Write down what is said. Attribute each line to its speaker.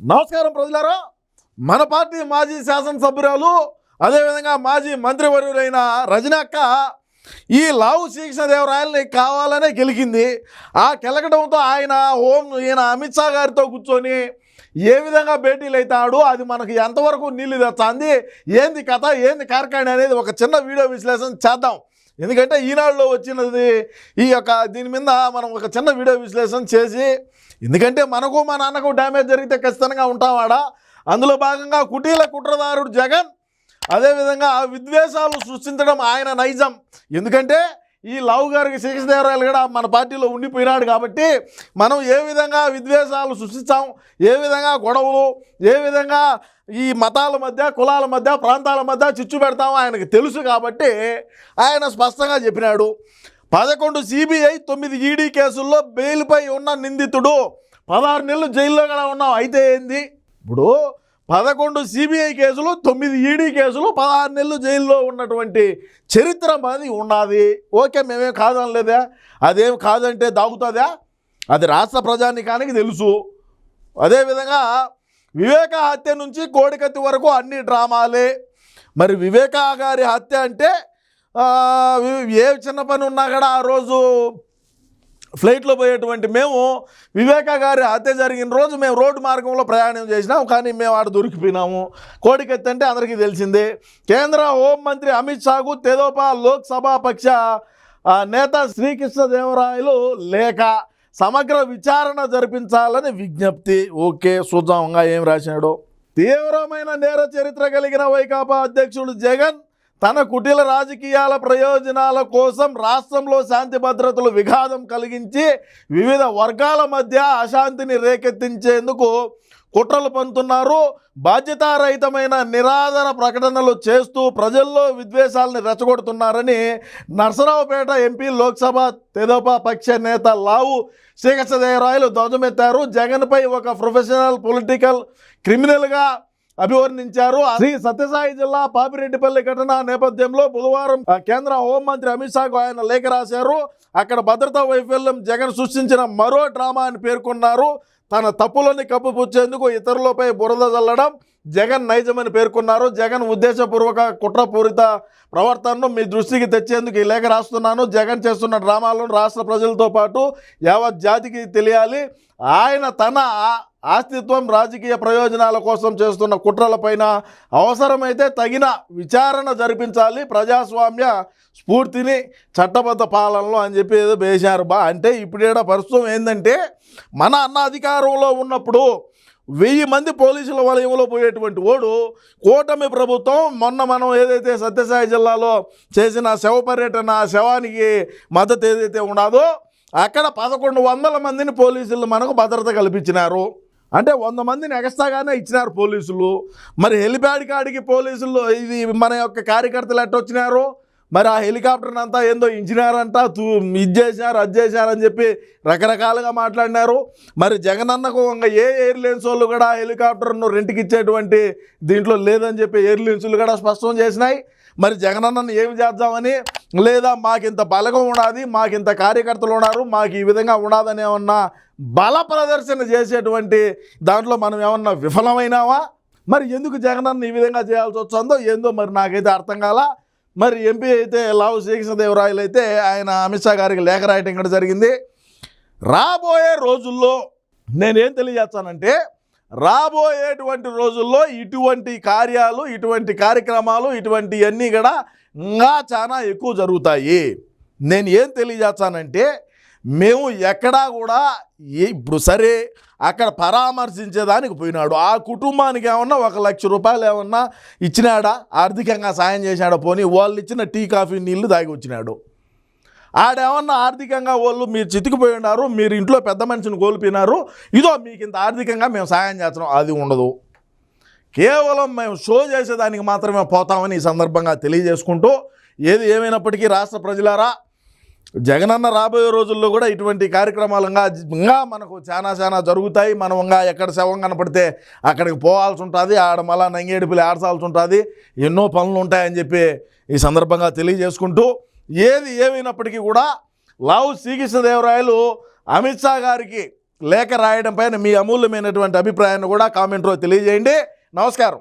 Speaker 1: నమస్కారం ప్రజలారా. మన పార్టీ మాజీ శాసనసభ్యురాలు అదేవిధంగా మాజీ మంత్రివర్యులైన రజనక్క ఈ లావు శ్రీకృష్ణదేవరాయలని కావాలనే గెలికింది. ఆ గెలకడంతో ఆయన ఓం ఈయన అమిత్ షా గారితో కూర్చొని ఏ విధంగా భేటీలు అవుతాడు అది మనకు ఎంతవరకు నీళ్ళు తెచ్చింది ఏంది కథ ఏంది కార్కాణి అనేది ఒక చిన్న వీడియో విశ్లేషణ చేద్దాం. ఎందుకంటే ఈనాడులో వచ్చినది ఈ యొక్క దీని మీద మనం ఒక చిన్న వీడియో విశ్లేషణ చేసి ఎందుకంటే మనకు మా నాన్నకు డ్యామేజ్ జరిగితే ఖచ్చితంగా ఉంటామాడా అందులో భాగంగా కుటీల కుట్రదారుడు జగన్ అదేవిధంగా విద్వేషాలు సృష్టించడం ఆయన నైజం. ఎందుకంటే ఈ లవ్ గారికి శేషదేవరాయలు కూడా మన పార్టీలో ఉండిపోయినాడు కాబట్టి మనం ఏ విధంగా విద్వేషాలు సృష్టించాం ఏ విధంగా గొడవలు ఏ విధంగా ఈ మతాల మధ్య కులాల మధ్య ప్రాంతాల మధ్య చిచ్చు పెడతామో ఆయనకు తెలుసు కాబట్టి ఆయన స్పష్టంగా చెప్పినాడు. పదకొండు సిబిఐ తొమ్మిది ఈడీ కేసుల్లో బెయిల్పై ఉన్న నిందితుడు పదహారు నెలలు జైల్లో కూడా ఉన్నాం అయితే ఏంది? ఇప్పుడు పదకొండు సిబిఐ కేసులు తొమ్మిది ఈడీ కేసులు పదహారు నెలలు జైల్లో ఉన్నటువంటి చరిత్ర మాది ఉన్నది. ఓకే మేమేం కాదనలేదా? అదేం కాదంటే దాగుతుందా? అది రాష్ట్ర ప్రజానికానికి తెలుసు. అదేవిధంగా వివేక హత్య నుంచి కోడికత్తి వరకు అన్ని డ్రామాలే. మరి వివేక గారి హత్య అంటే ఏ చిన్న పని ఉన్నా కూడా ఆ రోజు ఫ్లైట్లో పోయేటువంటి మేము వివేకా గారి హత్య జరిగిన రోజు మేము రోడ్డు మార్గంలో ప్రయాణం చేసినాం కానీ మేము ఆడ దొరికిపోయినాము. కోడికెత్తి అంటే అందరికీ తెలిసిందే. కేంద్ర హోంమంత్రి అమిత్ షాకు తెదోపా లోక్సభ పక్ష నేత శ్రీకృష్ణదేవరాయలు లేఖ సమగ్ర విచారణ జరిపించాలని విజ్ఞప్తి. ఓకే చూద్దాంగా ఏం రాశాడు తీవ్రమైన నేర చరిత్ర కలిగిన వైకాపా అధ్యక్షుడు జగన్ తన కుటిల రాజకీయాల ప్రయోజనాల కోసం రాష్ట్రంలో శాంతి భద్రతలు విఘాతం కలిగించి వివిధ వర్గాల మధ్య అశాంతిని రేకెత్తించేందుకు కుట్రలు పంతున్నారు. బాధ్యతారహితమైన నిరాదర ప్రకటనలు చేస్తూ ప్రజల్లో విద్వేషాలని రెచ్చగొడుతున్నారని నర్సరావుపేట ఎంపీ లోక్సభ తెదోపా పక్ష నేత లావు శ్రీకృష్ణదేవరాయలు ధ్వజమెత్తారు. జగన్పై ఒక ప్రొఫెషనల్ పొలిటికల్ క్రిమినల్గా అభివర్ణించారు. శ్రీ సత్యసాయి జిల్లా పాపిరెడ్డిపల్లి ఘటన నేపథ్యంలో బుధవారం కేంద్ర హోంమంత్రి అమిత్ షాకు ఆయన లేఖ రాశారు. అక్కడ భద్రతా వైఫల్యం జగన్ సృష్టించిన మరో డ్రామా అని పేర్కొన్నారు. తన తప్పులని కప్పుపుచ్చేందుకు ఇతరులపై బురద చల్లడం జగన్ నైజమని పేర్కొన్నారు. జగన్ ఉద్దేశపూర్వక కుట్రపూరిత ప్రవర్తనను మీ దృష్టికి తెచ్చేందుకు ఈ లేఖ రాస్తున్నాను. జగన్ చేస్తున్న డ్రామాలను రాష్ట్ర ప్రజలతో పాటు యావత్ జాతికి తెలియాలి. ఆయన తన ఆస్తిత్వం రాజకీయ ప్రయోజనాల కోసం చేస్తున్న కుట్రలపైన అవసరమైతే తగిన విచారణ జరిపించాలి. ప్రజాస్వామ్య స్ఫూర్తిని చట్టబద్ధ పాలనలో అని చెప్పి ఏదో వేశారు బా. అంటే ఇప్పుడేడ ప్రస్తుతం ఏంటంటే మన అన్న అధికారంలో ఉన్నప్పుడు వెయ్యి మంది పోలీసుల వలయంలో పోయేటువంటి ఓడు కూటమి ప్రభుత్వం మొన్న మనం ఏదైతే సత్యసాయి జిల్లాలో చేసిన శవ పర్యటన ఆ శవానికి మద్దతు ఏదైతే ఉన్నదో అక్కడ పదకొండు వందల మందిని పోలీసులు మనకు భద్రత కల్పించినారు. అంటే వంద మందిని ఎగస్తాగానే ఇచ్చినారు పోలీసులు. మరి హెలిప్యాడ్ కాడికి పోలీసులు ఇది మన యొక్క కార్యకర్తలు ఎట్ట వచ్చినారు? మరి ఆ హెలికాప్టర్ అంతా ఏందో ఇంజనీర్ అంట తూ ఇది చేశారు అది చేశారు అని చెప్పి రకరకాలుగా మాట్లాడినారు. మరి జగనన్నకు ఇంకా ఏ ఎయిర్లైన్స్ వాళ్ళు కూడా ఆ హెలికాప్టర్ను రెంట్కి ఇచ్చేటువంటి దీంట్లో లేదని చెప్పి ఎయిర్లైన్స్లు కూడా స్పష్టం చేసినాయి. మరి జగనన్నను ఏమి చేద్దామని? లేదా మాకింత బలగం ఉన్నది మాకింత కార్యకర్తలు ఉన్నారు మాకు ఈ విధంగా ఉన్నదని ఉన్న బల ప్రదర్శన చేసేటువంటి దాంట్లో మనం ఏమన్నా విఫలమైనావా? మరి ఎందుకు జగనన్న ఈ విధంగా చేయాల్సి వచ్చిందో ఏందో మరి నాకైతే అర్థం కాల. మరి ఎంపీ అయితే లావు శ్రీకృష్ణదేవరాయలు అయితే ఆయన అమిత్ షా గారికి లేఖ రాయటం ఇక్కడ జరిగింది. రాబోయే రోజుల్లో నేనేం తెలియజేస్తానంటే రాబోయేటువంటి రోజుల్లో ఇటువంటి కార్యాలు ఇటువంటి కార్యక్రమాలు ఇటువంటివన్నీ కూడా ఇంకా చాలా ఎక్కువ జరుగుతాయి. నేను ఏం తెలియజేస్తానంటే మేము ఎక్కడా కూడా ఇప్పుడు సరే అక్కడ పరామర్శించేదానికి పోయినాడు. ఆ కుటుంబానికి ఏమన్నా ఒక లక్ష రూపాయలు ఏమన్నా ఇచ్చినాడా? ఆర్థికంగా సాయం చేశాడా పోనీ వాళ్ళు ఇచ్చిన టీ కాఫీ నీళ్ళు దాగి వచ్చినాడు. ఆడేమన్నా ఆర్థికంగా వాళ్ళు మీరు చితికిపోయి ఉన్నారు మీరు ఇంట్లో పెద్ద మనిషిని కోల్పోయినారు ఇదో మీకు ఇంత ఆర్థికంగా మేము సాయం చేస్తున్నాం అది ఉండదు. కేవలం మేము షో చేసేదానికి మాత్రమే పోతామని ఈ సందర్భంగా తెలియజేసుకుంటూ ఏది ఏమైనప్పటికీ రాష్ట్ర ప్రజలారా జగనన్న రాబోయే రోజుల్లో కూడా ఇటువంటి కార్యక్రమాలు ఇంకా మనకు చాలా చాలా జరుగుతాయి. మనం ఇంకా ఎక్కడ శవం కనపడితే అక్కడికి పోవాల్సి ఉంటుంది. ఆడ మళ్ళా నంగేడిపిల్లి ఆడసాల్సి ఉంటుంది. ఎన్నో పనులు ఉంటాయని చెప్పి ఈ సందర్భంగా తెలియజేసుకుంటూ ఏది ఏమైనప్పటికీ కూడా లావు శ్రీకృష్ణదేవరాయలు అమిత్ షా గారికి లేఖ రాయడం పైన మీ అమూల్యమైనటువంటి అభిప్రాయాన్ని కూడా కామెంట్లో తెలియజేయండి. నమస్కారం.